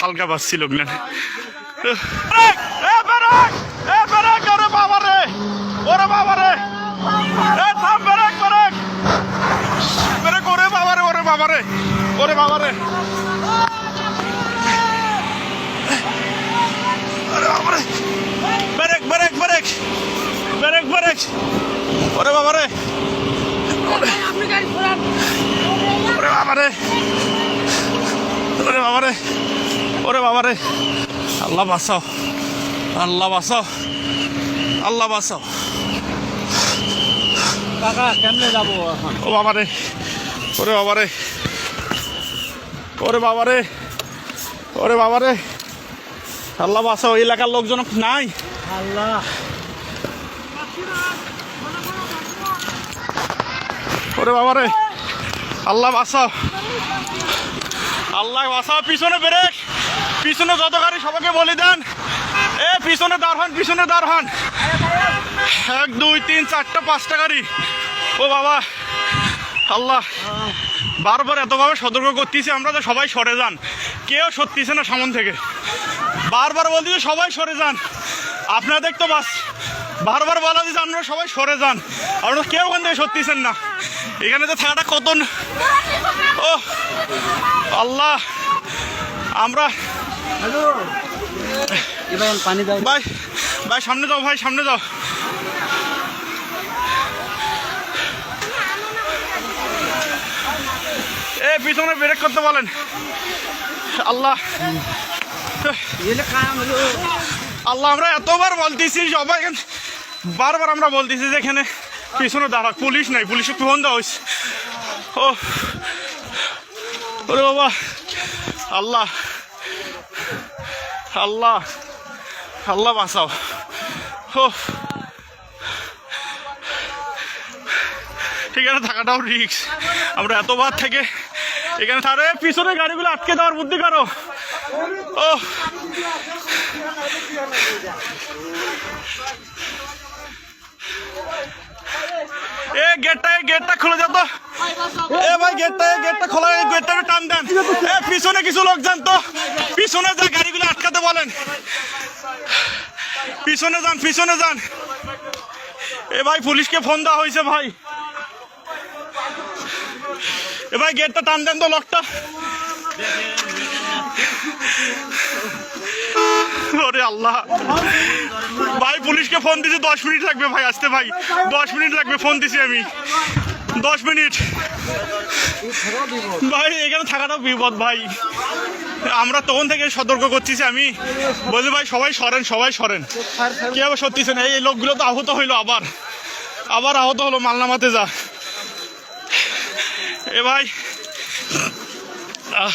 হালকা ওরে বাবা রে, ওরে বাবা রে। Brake brake brake brake brake ওরে বাবা রে। ওরে বাবা রে। ওরে বাবা রে। ওরে বাবা রে আল্লাহ বাঁচাও। আল্লাহ বাঁচাও। আল্লাহ বাঁচাও। কাকা কেমনে যাব ও বাবা রে ওরে বাবা রে ওরে বাবা রে ওরে বাবা রে আল্লাহ বাঁচাও। এলাকার লোকজন নাই। আল্লাহ। ওরে বাবা রে আল্লাহ বাঁচাও। আল্লাহ বাঁচাও পিছনে ব্রেক। পিছনে যত গাড়ি সবাইকে বলি দেন। এ, পিছনে দাঁড় হন, পিছনে দাঁড় হন। এক, দুই, তিন, চারটা, পাঁচটা গাড়ি। ও বাবা, আল্লাহ। বারবার এতভাবে সতর্ক করতেছি আমরা তো সবাই সরে যান। কেউ সত্যিছে না সামন থেকে। বারবার বলতেছি সবাই সরে যান। আপনাদের তো বাস। বারবার বলা দিচ্ছে আপনারা সবাই সরে যান। আপনারা কেউ ওখান থেকে সত্যিছেন না। এখানে তো থাকাটা কত ও, আল্লাহ। আমরা হ্যালো। এবার পানি দাও। ভাই ভাই সামনে যাও ভাই সামনে যাও এ পিছনে ব্রেক করতে বলেন। আল্লাহ। আল্লাহ আমরা এতবার বলতেছি সবাই এখানে- বারবার আমরা বলতেছি যে এখানে পিছনে দাঁড়া পুলিশ নাই পুলিশে ফোন দেওয়া হয়েছে। ও ওরে বাবা। আল্লাহ। আল্লাহ আল্লাহ বাঁচাও। এখানে থাকাটাও রিক্স আমরা এতবার থেকে এখানে তারে পিছনে গাড়িগুলো আটকে দেওয়ার বুদ্ধি করো। ও। এ গেটটা এই গেটটা খুলে যা তো। এ ভাই গেটটা গেটটা খোলা গেটটা টান দেন। পিছনে কিছু লোক যান তো। পিছনে যা গাড়িগুলো আটকাতে বলেন। পিছনে যান পিছনে যান। এ ভাই, পুলিশকে ফোন দেওয়া হয়েছে ভাই। এ ভাই, গেটটা টান দেন তো লকটা। ওরে আল্লাহ। ভাই, পুলিশকে ফোন দিছি, দশ মিনিট লাগবে ভাই, আসতে ভাই। দশ মিনিট লাগবে, ফোন দিছি আমি। দশ মিনিট। ভাই এখানে থাকাটা বিপদ ভাই। আমরা তখন থেকে সতর্ক করতেছি আমি। বলি ভাই সবাই সরেন সবাই সরেন। কি আবার সত্যি সেন এই লোকগুলো তো আহত হইল আবার। আবার আহত হলো মালনামাতে যা। এ ভাই আহ,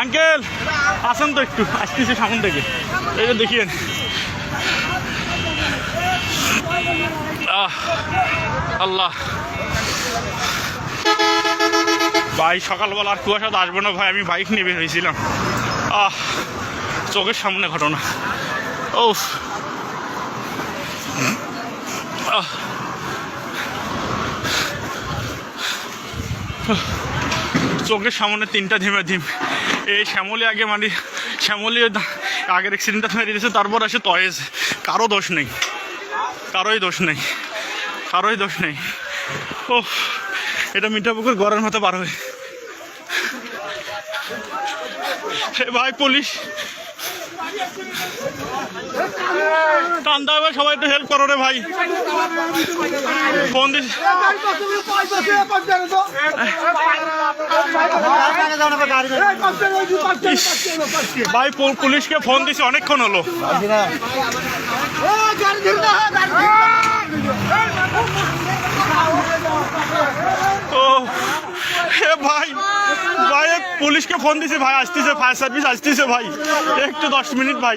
আঙ্কেল, আসেন তো একটু, আসতেছি সামন থেকে। এই দেখিয়েন। আল্লাহ। ভাই, সকালবেলা আর কুয়াশা তো আসব না, ভাই, আমি বাইক নিয়ে বের হয়েছিলাম। আহ, চোখের সামনে ঘটনা। ও চোখের সামনে তিনটা ধিমে ধিম। এই শ্যামলি আগে মানে শ্যামলি আগের অ্যাক্সিডেন্টটা মেরে দিয়েছে, তারপর আসে তয়েজ। কারও দোষ নেই। কারোই দোষ নেই। কারোই দোষ নেই। ও এটা মিঠাপুকুর গড়ের মতো পার হয়ে। ভাই, পুলিশ টান্দা ভাই সবাই একটু হেল্প করো রে ভাই। ফোন ভাই পুলিশকে ফোন দিছি, অনেকক্ষণ হলো এ ভাই ভাই এ পুলিশকে ফোন দিছি ভাই আসতেছে ফায়ার সার্ভিস আসতেছে ভাই। একটু দশ মিনিট ভাই।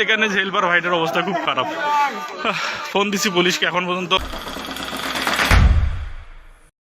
যেখানে জেলবার ভাইটার অবস্থা খুব খারাপ। ফোন দিছি পুলিশকে এখন পর্যন্ত